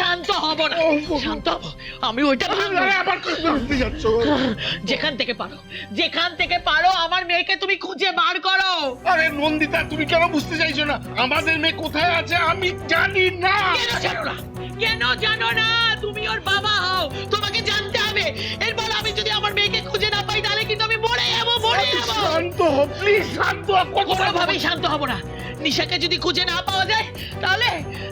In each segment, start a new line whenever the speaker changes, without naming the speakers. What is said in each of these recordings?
শান্ত হব না। শান্ত হব। আমি ওইটা ভাঙবো
আবার যাচ্ছ?
যেখান থেকে পারো। যেখান থেকে পারো আমার মেয়েকে তুমি খুঁজে বার করো।
আরে নন্দিতা তুমি কেন বুঝতে চাইছো না? আমাদের মেয়ে কোথায় আছে আমি জানি না।
কেন জানো না? কেন জানো না? তুমি ওর বাবা।
শান্ত হ প্লিজ শান্ত হ
কোনোভাবেই শান্ত হব না। নিশাকে যদি খুঁজে না পাওয়া যায় তাহলে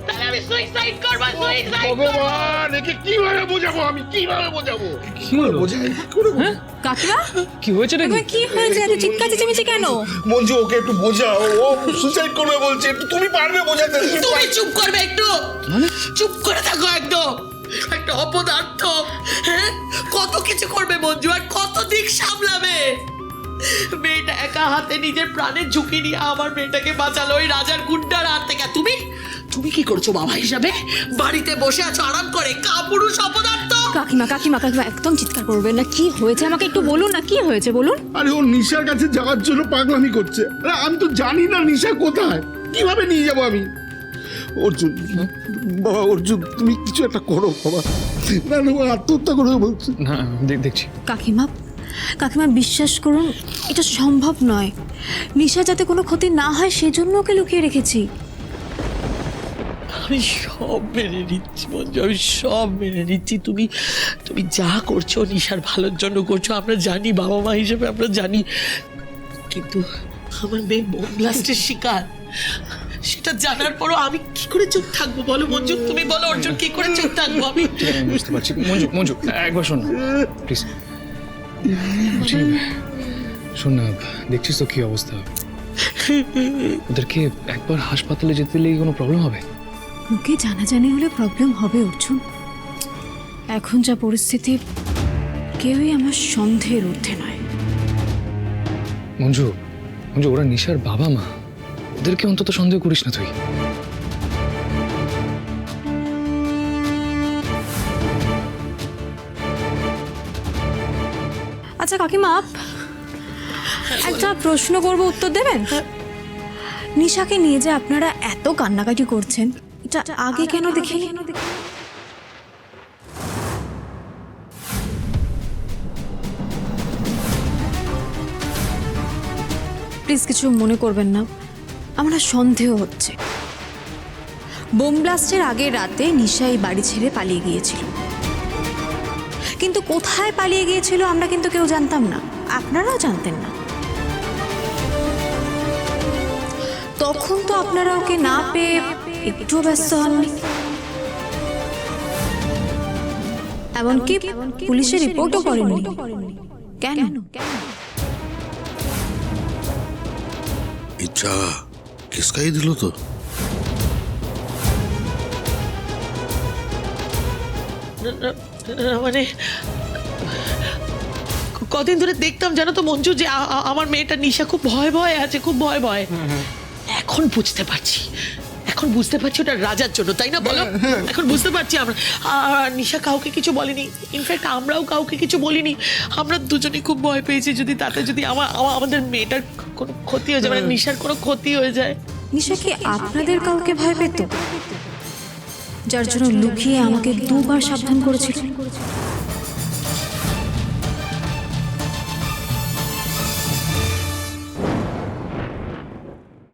তাহলে আমি সুইসাইড করব সুইসাইড
ভগবান একে কীভাবে বোঝাবো? আমি কীভাবে বোঝাবো?
কি
বোঝাই কি করে বোঝাবো?
কাকিমা
কি হয়েছে
তোমার কি হয়েছে? এত চিৎকার চেঁচামেচি কেন?
মঞ্জু ওকে একটু বোঝাও ও সুসাইড করবে বলছে একটু তুমি পারবে বোঝাতে।
তুমি চুপ করবে একটু। চুপ করে থাকো একদম। একটা অপদার্থ। হ্যাঁ? কত কিছু করবে মঞ্জু আর কত দিক সামলাবে? মেয়েটা একা হাতে নিজের প্রাণের ঝুঁকি নিয়ে আমার মেয়েটাকে বাঁচালো ওই রাজার গুন্ডার হাত থেকে। তুমি? তুমি কি করছ বাবা হিসাবে? বাড়িতে বসে আছো আরাম করে। কাপুরুষ অপদার্থ!
কাকিমা কাকিমা কাকিমা একদম চিৎকার করবেন না। কি হয়েছে? আমাকে একটু বলুন না কি হয়েছে? বলুন।
আরে ও নিশার কাছে যাওয়ার জন্য পাগলামি করছে। আরে আমি তো জানি না নিশা কোথায়। কীভাবে নিয়ে যাব আমি? অর্জুন বাবা অর্জুন তুমি কিছু একটা করো বাবা। না আত্মহত্যা করবে বলছে।
না দেখছি।
কাকিমা কাকিমা বিশ্বাস করুন এটা সম্ভব নয়। নিশা যাতে কোনো ক্ষতি না হয় সেজন্য ওকে লুকিয়ে রেখেছি।
আমি সব মেনে নিচ্ছি মঞ্জু আমি সব মেনে নিচ্ছি। তুমি তুমি যা করছ নিশার ভালোর জন্য করছ আমরা জানি বাবা মা হিসেবে আমরা জানি। কিন্তু আমার মেয়ে বোম ব্লাস্টের শিকার। সেটা জানার পরও আমি কি করে চুপ থাকব বলো মঞ্জু? তুমি বলো অর্জুন কি করে চুপ থাকব? আমি
বুঝতে পারছি। মঞ্জু মঞ্জু একবার শোন প্লিজ শোন না দেখছিস তো কি অবস্থা? ওদেরকে একবার হাসপাতালে যেতে দিলে কোনো প্রবলেম হবে?
মুখে জানাজানি হলে প্রবলেম হবে অর্জুন। এখন যা পরিস্থিতি কেউই আমার সন্দেহের ঊর্ধ্বে নয়।
মঞ্জু মঞ্জু ওরা নিশার বাবা মা। ওদেরকে অন্তত সন্দেহ করিস না তুই।
আচ্ছা কাকিমা আপ একটা প্রশ্ন করব উত্তর দেবেন? নিশাকে নিয়ে যে আপনারা এত কান্নাকাটি করছেন এটা আগে কেন দেখে প্লিজ কিছু মনে করবেন না আমরা সন্দেহ হচ্ছে। বোম ব্লাস্টের আগের রাতে নিশা এই বাড়ি ছেড়ে পালিয়ে গিয়েছিল। কিন্তু কোথায় পালিয়ে গিয়েছিল আমরা কিন্তু কেউ জানতাম না। আপনারাও জানতেন না। তখন তো আপনারা ওকে না পেয়ে একটু ব্যস্ত হননি। এমনকি পুলিশের রিপোর্টও করেননি। কেন?
ইচ্ছা, কিসকাই দিল তো।
মানে কদিন ধরে দেখতাম জানো তো মঞ্জু যে আমার মেয়েটা নিশা খুব ভয় ভয় আছে খুব ভয় ভয়। এখন বুঝতে পারছি। এখন বুঝতে পারছি ওটা রাজার জন্য তাই না বলো? এখন বুঝতে পারছি আমরা। আর নিশা কাউকে কিছু বলেনি। ইনফ্যাক্ট আমরাও কাউকে কিছু বলিনি। আমরা দুজনেই খুব ভয় পেয়েছি যদি তাতে যদি আমার আমাদের মেয়েটার কোনো ক্ষতি হয়ে যায় মানে নিশার কোনো ক্ষতি হয়ে যায়।
নিশা কি আপনাদের কাউকে ভয় পেত? যার জন্য লুকিয়ে আমাকে দুবার সাবধান করেছিল।